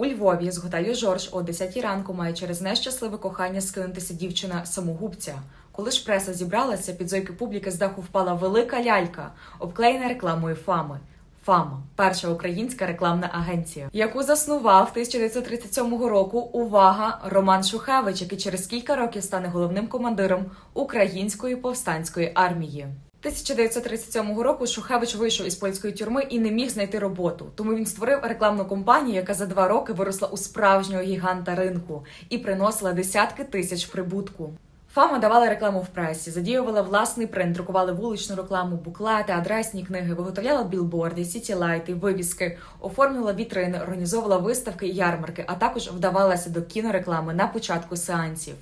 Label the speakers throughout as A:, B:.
A: У Львові з готелю Жорж о 10 ранку має через нещасливе кохання скинутися дівчина самогубця. Коли ж преса зібралася, під зойки публіки з даху впала велика лялька, обклеєна рекламою Фами. Фама перша українська рекламна агенція, яку заснував 1937 року. Увага! Роман Шухевич, який через кілька років стане головним командиром української повстанської армії. 1937 року Шухевич вийшов із польської тюрми і не міг знайти роботу. Тому він створив рекламну компанію, яка за два роки виросла у справжнього гіганта ринку і приносила десятки тисяч прибутку. Фама давала рекламу в пресі, задіювала власний принт, друкували вуличну рекламу, буклети, адресні книги, виготовляла білборди, сітілайти, вивіски, оформлювала вітрини, організовувала виставки і ярмарки, а також вдавалася до кінореклами на початку сеансів.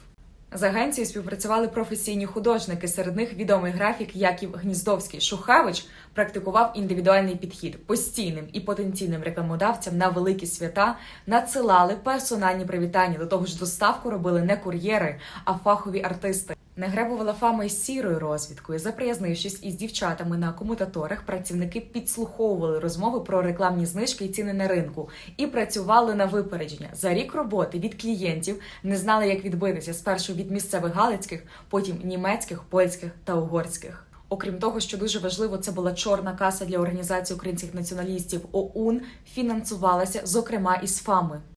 A: З агенцією співпрацювали професійні художники. Серед них відомий графік Яків Гніздовський. Шухевич практикував індивідуальний підхід постійним і потенційним рекламодавцям на великі свята надсилали персональні привітання. До того ж, доставку робили не кур'єри, а фахові артисти. Не гребувала фама із сірою розвідкою. Заприязнившись із дівчатами на комутаторах, працівники підслуховували розмови про рекламні знижки і ціни на ринку і працювали на випередження. За рік роботи від клієнтів не знали, як відбитися спершу від місцевих галицьких, потім німецьких, польських та угорських. Окрім того, що дуже важливо, це була чорна каса для організації українських націоналістів. ОУН фінансувалася, зокрема, із ФАМи.